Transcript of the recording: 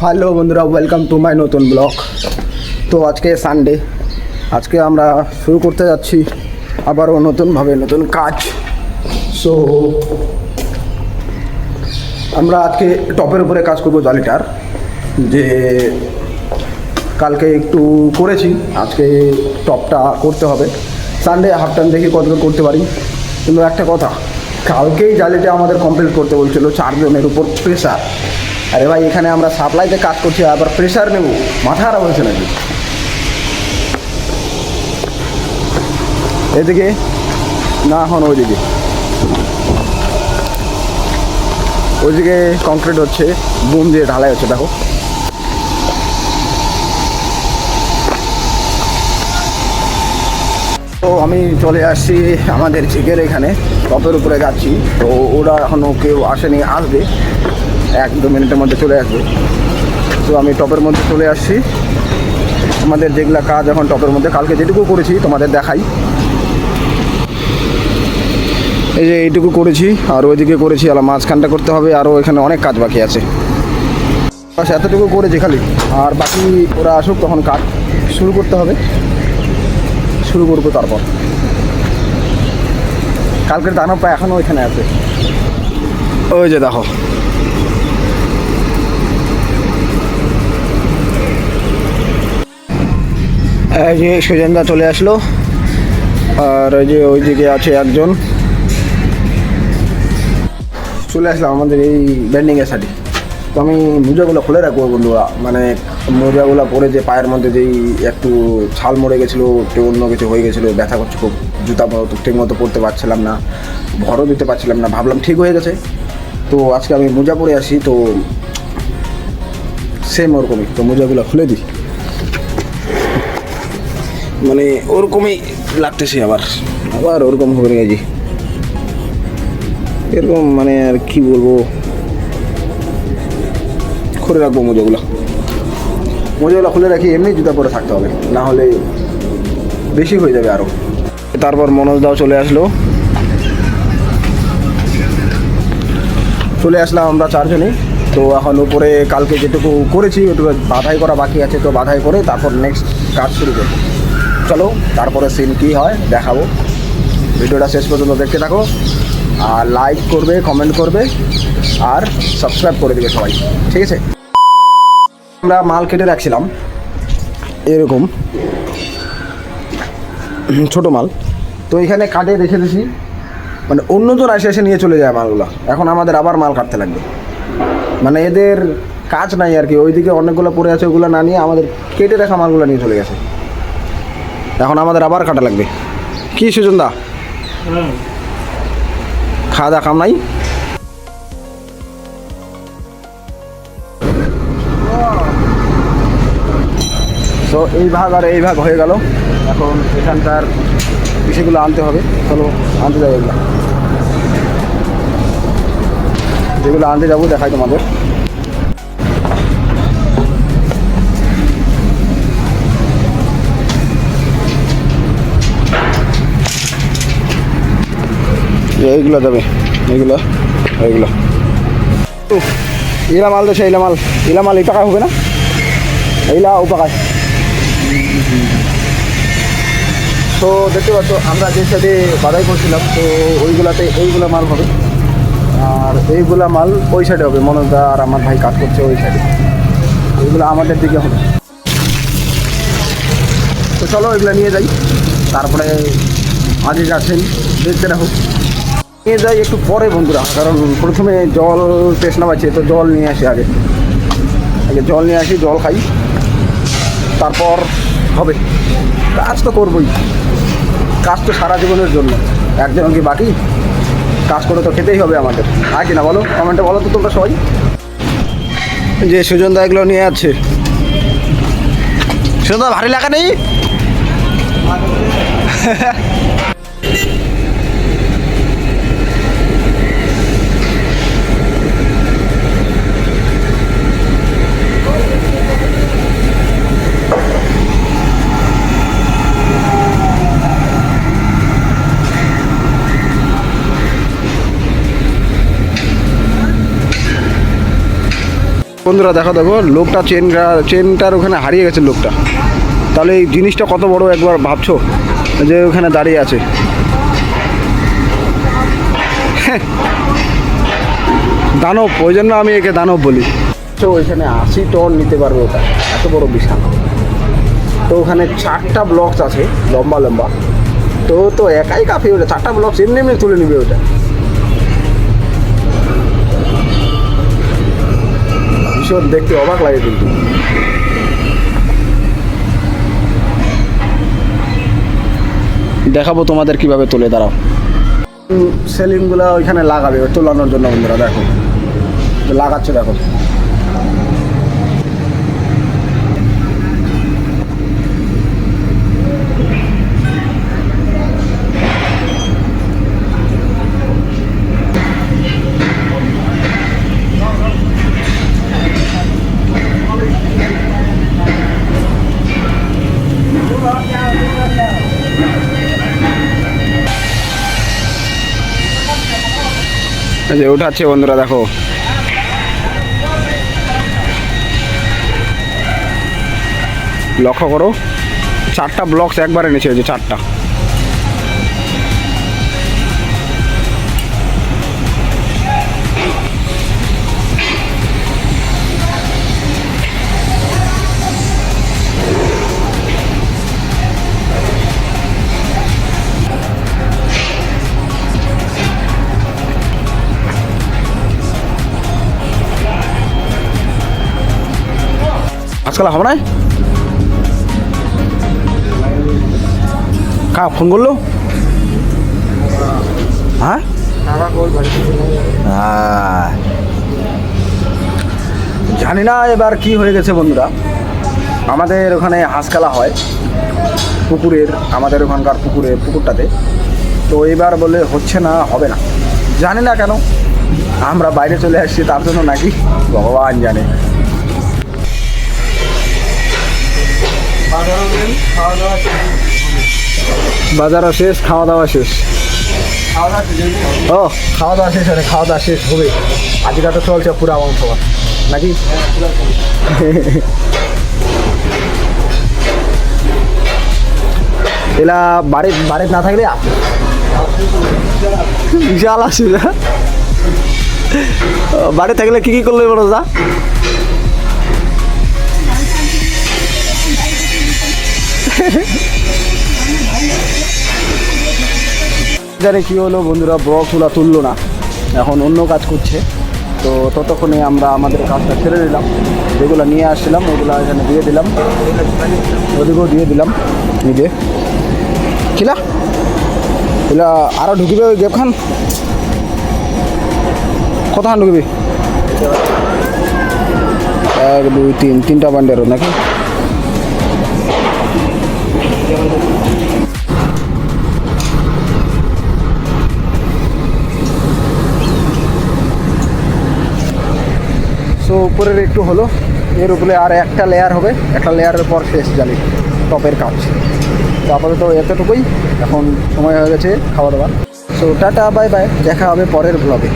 Hello বন্ধুরা welcome to my নতুন blog তো আজকে সানডে আজকে আমরা শুরু করতে যাচ্ছি আবারও নতুনভাবে নতুন কাজ। সো আমরা আজকে টপের উপরে কাজ করব জালিটার যে কালকে একটু করেছি, আজকে টপটা করতে হবে। সানডে হাফ টাইম দেখি কত করতে পারি। কিন্তু একটা কথা, কালকেই জালিটা আমাদের কমপ্লিট করতে বলছিল, চারজনের উপর প্রেশার আরে ভাই, এখানে আমরা সাপ্লাইতে কাজ করছি, আবার প্রেশার নেব। মাথা খারাপ হয়েছে নাকি? এদিকে, না, এখন ওইদিকে। ওইদিকে কংক্রিট হচ্ছে, বুম দিয়ে ঢালাই হচ্ছে, দেখো। তো আমি চলে আসছি আমাদের চিকের এখানে টপের উপরে যাচ্ছি। তো ওরা এখনও কেউ আসেনি, আসবে। এক দু মিনিটের মধ্যে চলে আসবে। তো আমি টপের মধ্যে চলে আসছি। আমাদের যেগুলা কাজ এখন টপের মধ্যে, কালকে যেটুকু করেছি তোমাদের দেখাই। এই যে এইটুকু করেছি, আর ওইদিকে করেছি আর মাঝখানটা করতে হবে, আরও এখানে অনেক কাজ বাকি আছে। বাস এতটুকু করেছি খালি। আর বাকি ওরা আসুক, তখন কাজ শুরু করতে হবে। শুরু করব তারপর। কালকের দানবটা এখনও ওইখানে আছে। ওই যে দেখো যে সুজেন্দা চলে আসলো। আর ওই যে ওইদিকে আছে একজন। চলে আসলাম আমাদের এই ব্যান্ডিংয়ের সাথে। তো আমি মোজাগুলো খুলে রাখব বন্ধুরা। মানে মোজাগুলো পরে যে পায়ের মধ্যে যেই একটু ছাল মরে গেছিল, একটু অন্য কিছু হয়ে গেছিল, ব্যথা করছে খুব, জুতা ঠিক মতো পরতে পারছিলাম না, ঘরও দিতে পারছিলাম না, ভাবলাম ঠিক হয়ে গেছে। তো আজকে আমি মোজা পরে আসি, তো সেম ওরকমই। তো মোজাগুলো খুলে দিই। মানে ওরকমই লাগতেছে আবার। আবার ওরকম হয়ে গেছি এরকম মানে আর কি বলব? খুলে রাখব মোজাগুলো। মোজাগুলো খুলে রাখি এমনি জুতা পরে থাকতে হবে। না হলে বেশি হয়ে যাবে আরও তারপর মনোজ দাও চলে আসলো। চলে আসলাম আমরা চারজনই। তো এখন উপরে কালকে যেটুকু করেছি ওটুকু বাধাই করা বাকি আছে তো বাধাই করে তারপর নেক্সট কাজ শুরু করব। চলো, তারপরে সিন কী হয় দেখাবো। ভিডিওটা শেষ পর্যন্ত দেখতে থাকো। আর লাইক করবে কমেন্ট করবে, আর সাবস্ক্রাইব করে দেবে সবাই। ঠিক আছে? আমরা মাল কেটে রাখছিলাম। এরকম। ছোট মাল। তো এখানে কাটে রেখে দিছি। মানে অন্যজন এসে এসে নিয়ে চলে যায় মালগুলো। এখন আমাদের আবার মাল কাটতে লাগবে। মানে এদের কাজ নাই আর কি। ওইদিকে অনেকগুলো পড়ে আছে, ওগুলো না নিয়ে আমাদের কেটে রাখা মালগুলো নিয়ে চলে গেছে। এখন আমাদের আবার কাটা লাগবে। কি সুজন দা খাওয়া দাওয়া কাম নাই? তো এই ভাগ আর এই ভাগ হয়ে গেল। এখন এখানকার বিষয়গুলো আনতে হবে। চলো আনতে যাব এগুলো যেগুলো আনতে যাব দেখাই তোমাদের। এইগুলো যাবে এইগুলো এইগুলো। ইলা মাল দেছে, ইলা মাল। ইলা মাল এই হবে না? এইলা উপাকায়। তো দেখতে পাচ্ছ, আমরা যে সাইডে বাদাই করছিলাম, তো ওইগুলাতে এইগুলো মাল হবে। আর এইগুলা মাল ওই সাইডে হবে মনোজদা আর আমার ভাই কাজ করছে ওই সাইডে। এইগুলো আমাদের দিকে হবে। তো চলো এগুলো নিয়ে যাই। তারপরে আজকে আছেন দেখতে রাখো নিয়ে যাই একটু পরে বন্ধুরা কারণ প্রথমে জল তেষ্ণা পাচ্ছে তো জল নিয়ে আসি আগে। আগে জল নিয়ে আসি জল খাই। তারপর হবে। কাজ তো করবই। কাজ তো সারা জীবনের জন্য। একজন কি বাকি? কাজ করে তো খেতেই হবে আমাদের। আর কি না বলো কমেন্টে বলো তো তোমরা সবাই। যে সুজন দা এগুলো নিয়ে আছে। সুজন দা ভারী লাগা নেই? বন্ধুরা, দেখো দেখো, লোকটা চেন চেনটার ওখানে হারিয়ে গেছে লোকটা। তাহলে এই জিনিসটা কত বড় একবার ভাবছ? যে ওখানে দাঁড়িয়ে আছে। হ্যাঁ। দানব, ওই জন্য আমি একে দানব বলি। তো ওইখানে আশি টন নিতে পারবে ওটা। এত বড় বিশাল। তো ওখানে চারটা ব্লকস আছে, লম্বা লম্বা। তো তো একাই কাফি ওটা চারটা ব্লকস এমনি এমনি তুলে নিবে ওটা। ভীষণ দেখতে অবাক লাগে কিন্তু। দেখাবো তোমাদের কীভাবে তুলে দাঁড়াও। সেলিংগুলো ওইখানে লাগাবে তোলানোর জন্য বন্ধুরা দেখো। লাগাচ্ছে দেখো। যে উঠাচ্ছে বন্ধুরা দেখো লক্ষ্য করো চারটা ব্লকস একবারে নিচে ওই যে চারটা আজকাল হবে না? কা ফোন করল? হ্যাঁ। জানি না এবার কি হয়ে গেছে বন্ধুরা। আমাদের ওখানে হাঁস খেলা হয়, পুকুরের, আমাদের ওখানকার পুকুরের পুকুরটাতে। তো এবার বলে হচ্ছে না, হবে না। জানি না কেন, আমরা বাইরে চলে আসছি, তার জন্য নাকি ভগবান জানে। বাজারও শেষ খাওয়া দাওয়া শেষ। ও খাওয়া দাওয়া শেষ খাওয়া দাওয়া শেষ হবে। আজকে তো চলছে পুরা মাংস নাকি? এলা বাড়ির বাড়ির না থাকলে? আসে বিশাল অসুবিধা বাড়ি থাকলে কি কি করলে বলো দা? জানি কী হলো, বন্ধুরা বক্সগুলো তুললো না। এখন অন্য কাজ করছে। তো ততক্ষণে আমরা আমাদের কাজটা ছেড়ে দিলাম যেগুলো নিয়ে আসছিলাম, ওগুলো এখানে দিয়ে দিলাম। ওদিকেও দিয়ে দিলাম। নিজে কিলা? এগুলা আরও ঢুকিবে ওই গেপখান? কতখান ঢুকবি? এক, দুই, তিন, তিনটা বান্ডেরও নাকি? সো উপরের একটু হলো। এর উপরে আর একটা লেয়ার হবে। একটা লেয়ারের পর শেষ জালি। টপের কাজ তো আপাতত এতটুকুই। এখন সময় হয়ে গেছে খাওয়া দাওয়া সো টাটা বাই বাই দেখা হবে পরের ব্লগে